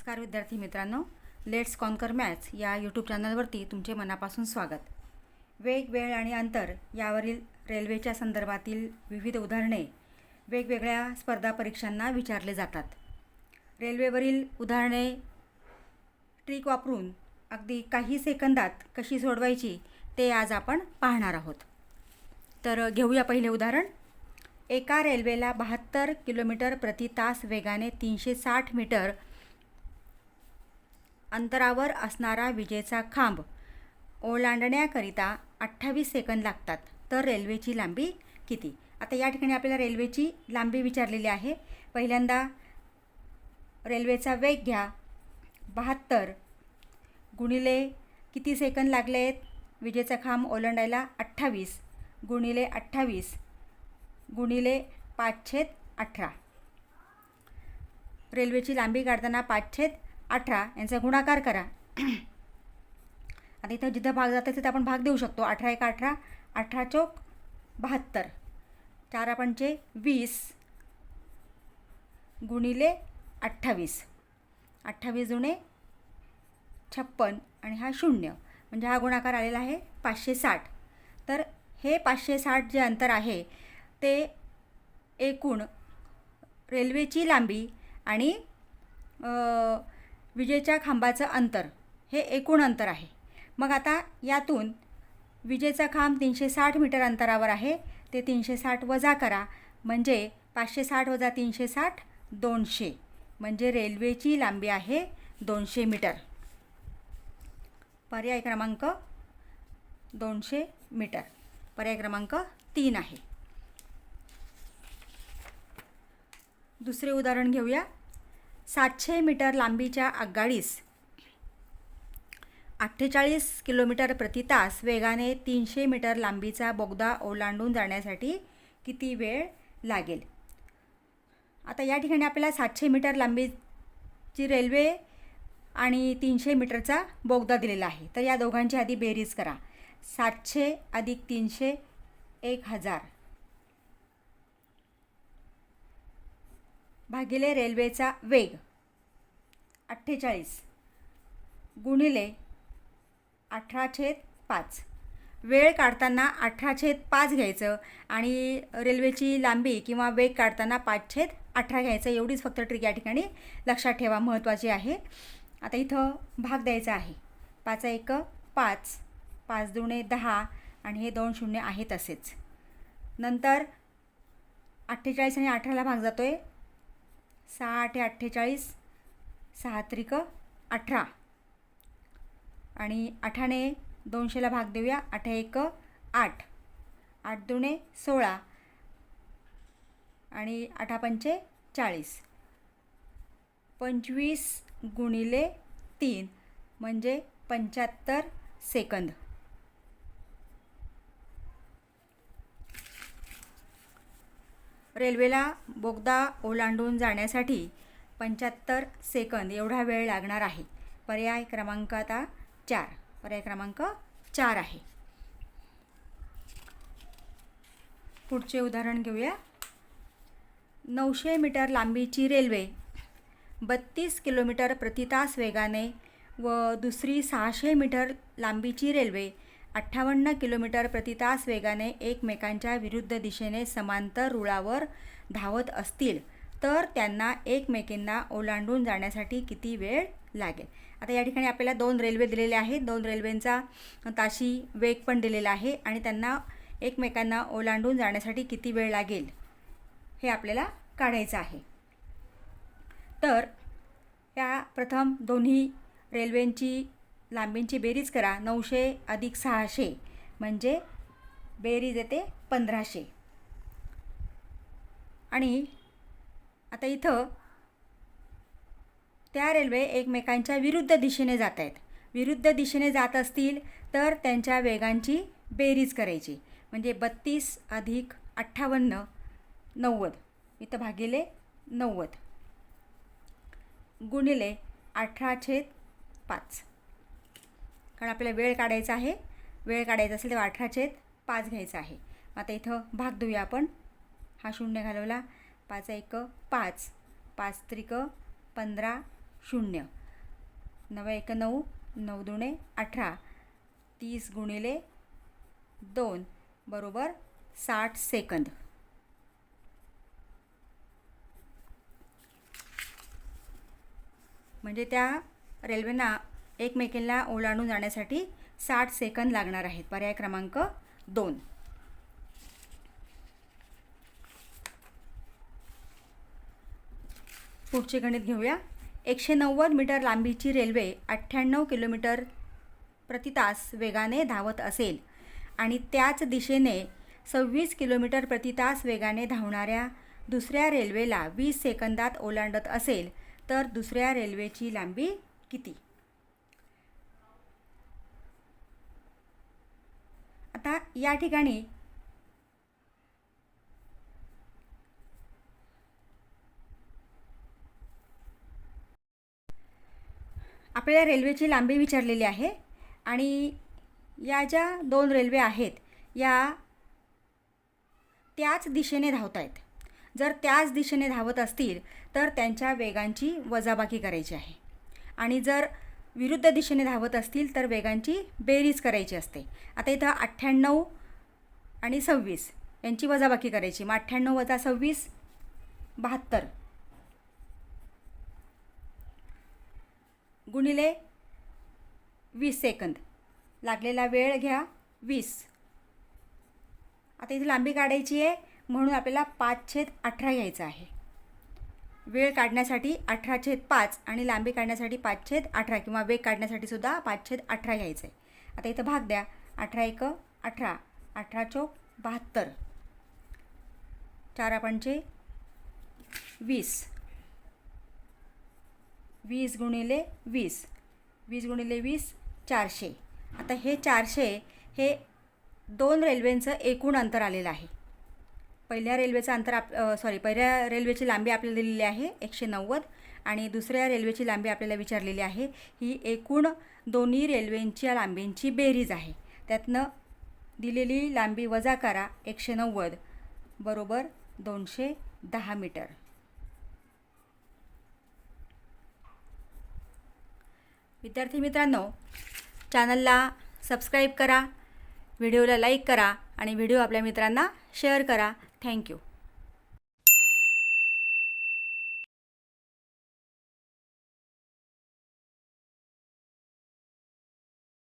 नमस्कार विद्यार्थी मित्रांनो. लेट्स कॉन्कर मॅथ्स या यूट्यूब चॅनलवरती तुमचे मनापासून स्वागत. वेग वेळ आणि अंतर यावरील रेल्वेच्या संदर्भातील विविध उदाहरणे वेगवेगळ्या स्पर्धा परीक्षांना विचारले जातात. रेल्वेवरील उदाहरणे ट्रिक वापरून अगदी काही सेकंदात कशी सोडवायची ते आज आपण पाहणार आहोत. तर घेऊया पहिले उदाहरण. एका रेल्वेला बहात्तर किलोमीटर प्रति तास वेगाने तीनशे साठ मीटर अंतरावर असणारा विजेचा खांब. ओलांडण्याकरिता अठ्ठावीस सेकंद लागतात. तर रेल्वेची लांबी किती? आता या ठिकाणी आपल्याला रेल्वेची लांबी विचारलेली आहे. पहिल्यांदा रेल्वेचा वेग घ्या. बहात्तर गुणिले किती सेकंद लागले आहेत विजेचा खांब ओलांडायला अठ्ठावीस गुणिले अठ्ठावीस गुणिले पाचशेत अठरा. रेल्वेची लांबी काढताना पाचशेत अठरा यांचा गुणाकार करा. आता इथं जिथं भाग जातं तिथं आपण भाग देऊ शकतो. अठरा एक अठरा अठरा चौक बहात्तर. चार पंचे वीस गुणिले अठ्ठावीस. अठ्ठावीस जुने छप्पन आणि हा शून्य. म्हणजे हा गुणाकार आलेला आहे पाचशे साठ. तर हे पाचशे साठ जे अंतर आहे ते एकूण रेल्वेची लांबी आणि विजेच्या खांबाचं अंतर हे एकूण अंतर आहे. मग आता यातून विजेचा खांब तीनशे साठ मीटर अंतरावर आहे ते तीनशे साठ वजा करा म्हणजे पाचशे साठ वजा तीनशे साठ दोनशे. म्हणजे रेल्वेची लांबी आहे दोनशे मीटर. पर्याय क्रमांक दोनशे मीटर. पर्याय क्रमांक तीन आहे. दुसरे उदाहरण घेऊया. सातशे मीटर लांबीच्या आगगाडीस अठ्ठेचाळीस किलोमीटर प्रति तास वेगाने तीनशे मीटर लांबीचा बोगदा ओलांडून जाण्यासाठी किती वेळ लागेल? आता या ठिकाणी आपल्याला सातशे मीटर लांबीची रेल्वे आणि तीनशे मीटरचा बोगदा दिलेला आहे. तर या दोघांची आधी बेरीज करा. सातशे अधिक तीनशे एक हजार. भागिले रेल्वेचा वेग. अठ्ठेचाळीस. गुणिले अठरा छेद पाच. वेळ काढताना अठरा छेद पाच घ्यायचं आणि रेल्वेची लांबी किंवा वेग काढताना पाच छेद अठरा घ्यायचं. एवढीच फक्त ट्रिक या ठिकाणी लक्षात ठेवा महत्त्वाची आहे. आता इथं भाग द्यायचा आहे. पाच एक पाच. पाच दुणे दहा आणि हे दोन शून्य आहे तसेच. नंतर अठ्ठेचाळीस आणि अठराला भाग जातो आहे सहा आठ अठ्ठेचाळीस सहा त्रिक अठरा. आणि अठाने दोनशेला भाग देऊया. आठ एक आठ. आठ दुणे सोळा. आणि आठा पंचे चाळीस. पंचवीस गुणिले तीन म्हणजे पंच्याहत्तर सेकंद. रेल्वेला बोगदा ओलांडून जाण्यासाठी पंच्याहत्तर सेकंद एवढा वेळ लागणार आहे. पर्याय क्रमांक आता चार. पर्याय क्रमांक चार आहे. पुढचे उदाहरण घेऊया. नऊशे मीटर लांबीची रेल्वे बत्तीस किलोमीटर प्रतितास वेगाने व दुसरी सहाशे मीटर लांबीची रेल्वे अठ्ठावन्न किलोमीटर प्रति तास वेगाने एकमेकांच्या विरुद्ध दिशेने समांतर रुळावर धावत असतील तर त्यांना एकमेकींना ओलांडून जाण्यासाठी किती वेळ लागेल? आता या ठिकाणी आपल्याला दोन रेल्वे दिलेल्या आहेत. दोन रेल्वेंचा ताशी वेग पण दिलेला आहे आणि त्यांना एकमेकांना ओलांडून जाण्यासाठी किती वेळ लागेल हे आपल्याला काढायचं आहे. तर या प्रथम दोन्ही रेल्वेंची लांबींची बेरीज करा. नऊशे अधिक सहाशे म्हणजे बेरीज येते पंधराशे. आणि आता इथं त्या रेल्वे एकमेकांच्या विरुद्ध दिशेने जात आहेत. विरुद्ध दिशेने जात असतील तर त्यांच्या वेगांची बेरीज करायची. म्हणजे बत्तीस अधिक अठ्ठावन्न नव्वद. इथं भागिले नव्वद. गुणिले अठरा छेद पाच. कारण आपल्याला वेळ काढायचा आहे. वेळ काढायचा असेल तेव्हा अठराचे पाच घ्यायचा आहे. आता इथं भाग देऊया आपण. हा शून्य घालवला. पाच एक पाच. पाच त्रिक पंधरा शून्य. नव एक नऊ. नऊ दुणे अठरा. तीस गुणिले दोन. बरोबर साठ सेकंद. म्हणजे त्या रेल्वेना एकमेकींना ओलांडून जाण्यासाठी साठ सेकंद लागणार आहेत. पर्याय क्रमांक दोन. पुढचे गणित घेऊया. एकशे नव्वद मीटर लांबीची रेल्वे अठ्ठ्याण्णव किलोमीटर प्रतितास वेगाने धावत असेल आणि त्याच दिशेने सव्वीस किलोमीटर प्रति तास वेगाने धावणाऱ्या दुसऱ्या रेल्वेला वीस सेकंदात ओलांडत असेल तर दुसऱ्या रेल्वेची लांबी किती? आता या ठिकाणी आपल्याला रेल्वेची लांबी विचारलेली आहे आणि या ज्या दोन रेल्वे आहेत या त्याच दिशेने धावत आहेत जर त्याच दिशेने धावत असतील तर त्यांच्या वेगांची वजाबाकी करायची आहे. आणि जर विरुद्ध दिशेने धावत असतील तर वेगांची बेरीज करायची असते. आता इथं अठ्ठ्याण्णव आणि सव्वीस यांची वजाबाकी करायची. मग अठ्ठ्याण्णव वजा सव्वीस बहात्तर. गुणिले वीस सेकंद. लागलेला वेळ घ्या वीस. आता इथे लांबी काढायची आहे म्हणून आपल्याला पाच छेद अठरा घ्यायचं आहे. वेळ काढण्यासाठी अठरा छेद पाच आणि लांबी काढण्यासाठी पाच छेद अठरा किंवा वेग काढण्यासाठी सुद्धा पाच छेद अठरा घ्यायचं. आहे आता इथं भाग द्या. अठरा एक अठरा. अठरा चौक बहात्तर. चार पंचे वीस. वीस गुणिले वीस. वीस गुणिले वीस चारशे. आता हे चारशे हे दोन रेल्वेंचं एकूण अंतर आलेलं आहे. पहिल्या रेल्वेचं अंतर आप सॉरी पहिल्या रेल्वेची लांबी आपल्याला दिलेली आहे एकशे नव्वद आणि दुसऱ्या रेल्वेची लांबी आपल्याला विचारलेली आहे. ही एकूण दोन्ही रेल्वेंच्या लांबींची बेरीज आहे. त्यातनं दिलेली लांबी वजा करा एकशे नव्वद बरोबर दोनशे दहा मीटर. विद्यार्थी मित्रांनो चॅनलला सबस्क्राईब करा व्हिडिओला लाईक करा आणि व्हिडिओ आपल्या मित्रांना शेअर करा. Thank you